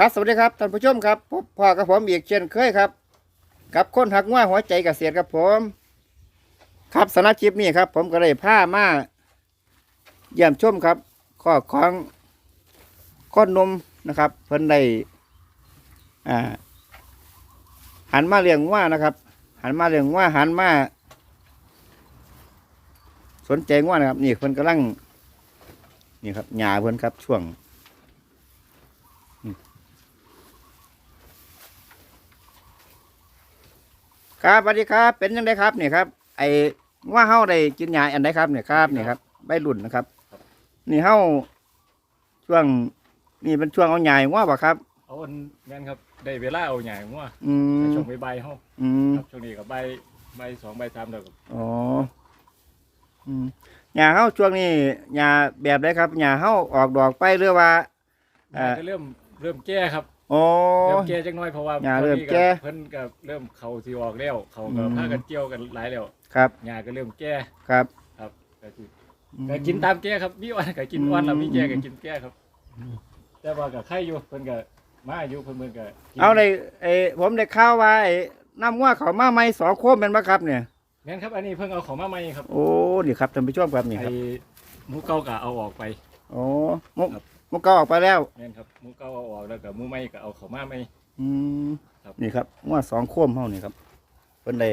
ครับสวัสดีครับท่านผู้ชมครับพบพ่อกับผมอีกเช่นเคยครับกับคนหักว่าหัวใจกเกษตรครับผม ครับสนับคลิปนี้ครับ ผมก็เลยผ้ามาเยี่ยมชมครับข้อของข้อนมนะครับ เพิ่นได้อ่าหันมาเลี้ยงว่านะครับ หันมาเลี้ยงว่าหันมา สนใจว่านะครับ นี่เพิ่นกำลังนี่ครับหญ้าเพิ่นครับ ช่วง ครับสวัสดีครับ เป็นยังไงครับนี่ครับ ไอ้ว่าเฮาได้กินยาอันใดครับเนี่ยครับนี่ครับใบรุ่นนะครับ นี่เฮาช่วงนี่เป็นช่วงเอาใหญ่ว่าปะครับเอาอันแม่นครับได้เวลาเอาใหญ่งัวอืมช่วงใบายๆเฮาอืมครับช่วงนี้ก็ใบใบสองใบสามแล้วก็อ๋ออืมยาเฮาช่วงนี้ยาแบบใดครับยาเฮาออกดอกไปหรือว่าเอ่อจะเริ่มเริ่มแก่ครับ โอ้ เริ่มแก่จังน้อยเพราะว่าหญ้าตอนเริ่มนี้แก่ เพิ่นก็เริ่มเขาสิออกแล้วเขาก็อืมพากันเกี่ยวกันหลายแล้วครับหญ้าก็เริ่มแก่ครับครับก็สิอืม ก็กินตามแก่ครับมีวันก็กินวันแล้วอืมมีแก่ก็กินแก่ครับ แต่ว่าก็ไข่อยู่เพิ่นก็มาอายุเพิ่นเพิ่นก็กินเอาในไอ้ผมได้ข่าวว่าไอ้น้ำว่าเขามาใหม่สองโคมเป็นปะครับเนี่ย แม่นครับอันนี้เพิ่งเอาของมาใหม่ครับโอ้นี่ครับท่านผู้ชมครับนี่คไอ้รับหมูเก่าก็เอาออกไป โอ้มุกครับ มุกเก่าออกไปแล้ว แม่นครับหมูเก่าเอาออกแล้วก็หมูใหม่ก็เอาเข้ามาใหม่ อืมครับ นี่ครับว่าสองโคมเฮานี่ครับเพิ่นได้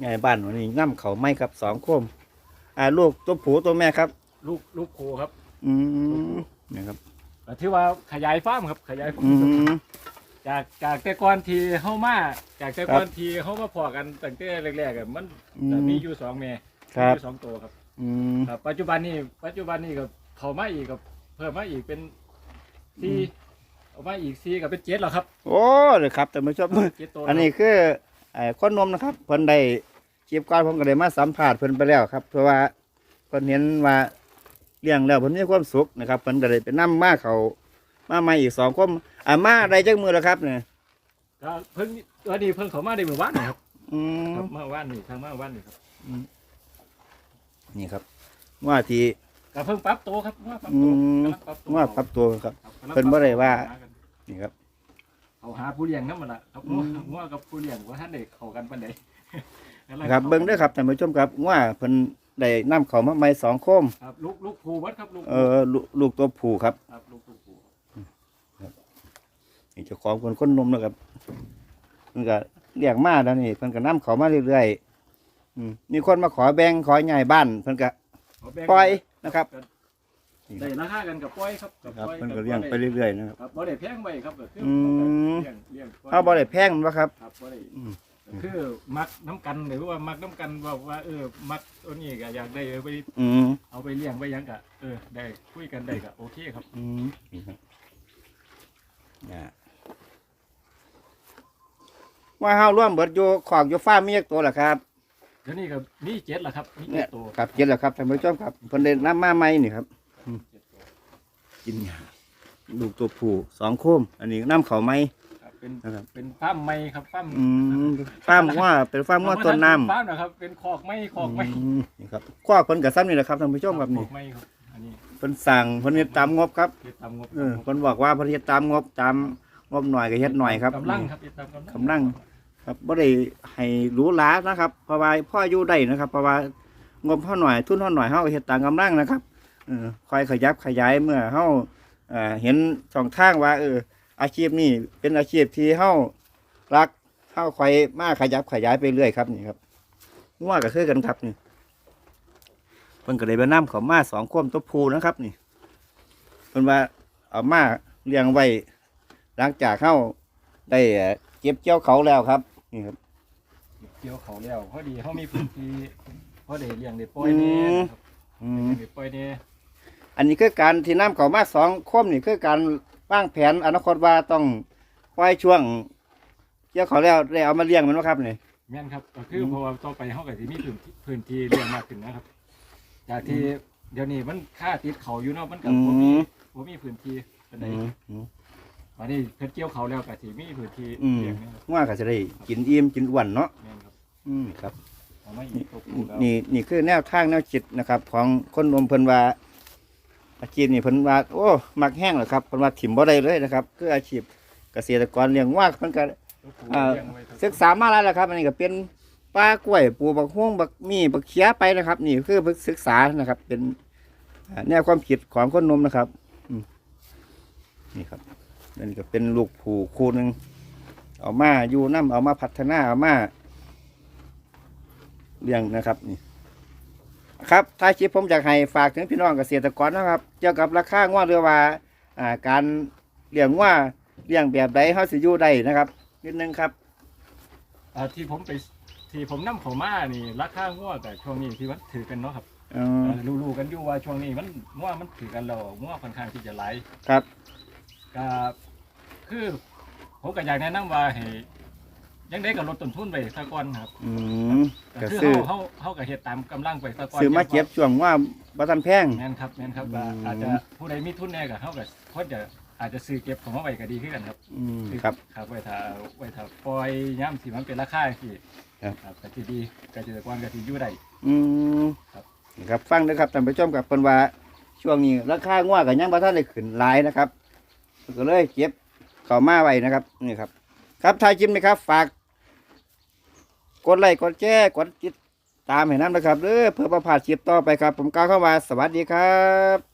ไงบ้านวันนี้น้ำเขาไม่ครับสองโคม อ่าลูกตัวผูตัวแม่ครับ ลูกลูกโคครับ อืมนี่ครับ ก็ถือว่าขยายฟาร์มครับขยายฟาร์อืม ม จากจากแต่ก่อนที่เฮามาจากแต่ก่อนครับที่เฮามาพอกันตั้งแต่แรกๆอะมันอืม จะมีอยู่สองแม่ครับ มีอยู่สองตัวครับ อืมครับปัจจุบันนี้ปัจจุบันนี้ก็เข้ามาอีกกับเพิ่มมาอีกเป็นสี่เอามาอีกสี่ก็เป็นเจ็ดแล้วครับโอ้เลยครับท่านผู้ชมเจ็ดตัวอันนี้คือไอ้คนนมนะครับเพิ่นได้จีบก่อนผมก็ได้มาสัมภาษณ์เพิ่นไปแล้วครับ เพราะว่าเพิ่นเห็นว่าเลี้ยงแล้วเพิ่นมีความสุขนะครับเพิ่นก็เลยไปนํมาเขามาใหม่อีกสองคมอ่ามาได้จักมือแล้วครับเนี่ยก็เพิ่งตัวนี้เพิ่งเข้ามาได้เมื่อวานนี่ครับอืมครับเมื่อวานนี่ทางเมื่อวานนี่ครับ นี่ครับว่าที่ก็เพิ่งปรับตัวครับว่าปรับอืตัวมกำลังปรับตัวว่าปรับตัวครับ ครับกำลังเพิ่นบ่ได้ว่าปรับตัวนี่ครับเขาหาผู้เลี้ยงนั่นมันละครับอืม งัวกับผู้เลี้ยงว่าท่านเด็กเขากันปันใดครับเบิ่งเด้อครับท่านผู้ชมครับว่าเพิ่นได้นํเขามาใหม่สองโคมครับลูกลูกภูวัดครับลูกเออลูกลูกตัวผู้ครับครับลูกลูกภูนี่เจ้าของเพิ่นคนนมนะครับเพิ่นก็เลี้ยงมาแล้วนี่เพิ่นก็นํเขามาเรื่อยๆ อืมมีคนมาขอแบ่งขอใหญ่บ้านเพิ่นก็เอาแบ่งปล่อยนะครับ ได้ราคากันกับปล่อยครับกับครับปล่อยเพิ่นก็เลี้ยงไปเรื่อยๆนะครับ ครับบ่ได้แพงไว้ครับก็คืออืมเลี้ยงเลี้ยงปล่อยเฮาบ่ได้แพงมันบ่ครับ ครับบ่ได้อืมก็คือมักน้ำกันหรือว่ามักน้ำกันว่าว่าเออมักตัวนี้ก็อยากได้เอาไปอืมเอาไปเลี้ยงไปหยังก็เออได้คุยกันได้ก็โอเคครับอืมนี่ครับอ่าว่าเฮาร่วมเบิดอยู่ขอกอยู่ฟาร์มมีจักตัวล่ะครับ เดี๋ยวนี้ก็มีเจ็ดละครับมีเนี่เจ็ยดตัวครับเจ็ดแล้วครับท่านผู้ชมครับเพิ่นได้นํมาใหม่นี่ครับ เจ็ดตัวกินหญ้าลูกตัวผู้สองโคม อันนี้น้ำเขาไหม ครับเป็นนะครับ เป็นฟาร์มไม้ครับฟาร์มอืมฟาร์มว่าเป็นฟาร์มว่าต้นน้ฟาร์มนะครับ เป็นคอกไม้คอกไม้ำอืมนี่ครับคว้าเพิ่นกับซ้ำนี่แหละครับท่านผู้ชมครับคนี่อกไม้ครับอันนี้เพิ่นสั่งเพิ่นเฮ็ดตามงบครับเฮ็ดตามงบเออเพิ่นบอกว่าเพิ่นเฮ็ดตามงบตามงบหน่อยก็เฮ็ดหน่อยครับกำลังครับเฮ็ดตามกำลัง ครับบ่ได้ให้รูหรานะครับเพราะว่าพ่ออยู่ได้นะครับเพราะว่างบเฮาหน่อยทุนเฮาหน่อยเฮาเฮ็ดตามกำลังนะครับเออคอยขยับขยายเมื่อเฮาเอ่อเห็นช่องทางว่าเอออาชีพนี้เป็นอาชีพที่เฮารักเฮาคอยมาขยับขยายไปเรื่อยครับนี่ครับงัวก็คือกันครับนี่เพิ่นก็ได้ไปนํเขามาสองควมตัวผูนะครับ นี่เพิ่นว่าเอามาเลี้ยงไว้หลังจากเฮาได้เก็บเกี่ยวเขาแล้วครับ นี่ครับ เกี่ยวเขาแล้วพอดีเฮามีพื้นที่พอได้เลี้ยงได้ปล่อยแน่ครับอืม ได้ปล่อยแน่อันนี้คือการที่น้ำเขามาสองควมนี่คือการวางแผนอนาคตว่าต้องปล่อยช่วงเกี่ยวเขาแล้วได้เอามาเลี้ยงมันว่าครับนี่ แม่นครับก็คือมเพราะว่าต่อไปเฮาก็สิมีพื้นที่พื้นที่เลี้ยงมากขึ้นนะครับ จากที่เดี๋ยวนี้มันค่าติดเขาอยู่เนาะมันก็อืบ่มีมบ่มีพื้นที่ปานใดอืมอืม วันนี้เพิ่นเกี่ยวเขาแล้วก็สิมีพื้นที่อืม เลี้ยงนะครับว่าก็จะได้กินอิ่มกินอ้วนเนาะแม่นครับอืมครับ เอามาอีกตัวผู้แล้วนี่นี่คือแนวทางแนวคิดนะครับ ของคนนมเพิ่นว่า อาชีพนี่เพิ่นว่าโอ้มักแห้งเหรอครับเพิ่นว่าถิ่มบ่ได้เลยนะครับ คืออาชีพเกษตรกรเลี้ยงว่าเพิ่นก็ลูกปูอ่า เลี้ยงไว้ครับศึกษามาแล้วล่ะครับอันนี้ก็เป็นปลากล้วยปลูกบักฮวงบักมีบักเขียไปนะครับ นี่คือเพิ่นศึกษานะครับ เป็นอ่าแนวความคิดของคนหนมนะครับอืมนี่ครับ อันนี้ก็เป็นลูกผูคู่หนึ่งเอามาอยู่น้ำเอามาพัฒนาเอามาเลี้ยงนะครับนี่ครับท้ายคลิปผมอยากให้ฝากถึงพี่น้องเกษตรกรนะครับ เกี่ยวกับราคาง้อเรือว่าอ่าการเลี้ยงว่าเลี้ยงแบบใดเฮาสิอยู่ได้นะครับ นิดนึงครับอ่าที่ผมไปที่ผมนํเขามานี่ราคางัวแต่ช่วงนี้ที่มันถือกันเนาะครับเอ่อรู้ๆกันอยู่ว่าช่วงนี้มันงัวมันถือกันแล้วงัวค่อนข้างที่จะหลายครับ ก็คือผมก็อยากแนะนำว่าให้ยังได้กับลดต้นทุนไปซะก่อนครับอืมก็ก็คือซื้อเฮาเฮาเฮาก็เฮ็ดตามกำลังไปซะก่อนซื้อมาเก็บช่วงว่าบ่ทันแพง แม่นครับแม่นครับว่าอืม อาจจะผู้ใดมีทุนแน่ก็เฮาก็เพิ่นจะอาจจะซื้อเก็บของมาไว้ก็ดีขึ้นกันครับ อืมครับ ครับไว้ถ้าไว้ถ้าปล่อยย่ำที่มันเป็นราคาที่ครับ ครับก็สิดีเกษตรกรก็สิอยู่ได้ อืมครับนี่ครับฟังนะครับท่านผู้ชมกับเพิ่นว่าช่วงนี้ราคาง้อก็ยังบ่ทันได้ขึ้นหลายนะครับเพิ่น ก็เลยเก็บเข่ามาไว้นะครับนี่ครับ ครับทายคลิปนะครับ ฝากกดไลค์กดแชร์กดติดตามให้น้ำนะครับเด้อเพื่อประพาสคลิปต่อไปครับ ผมก้าวเข้ามาสวัสดีครับ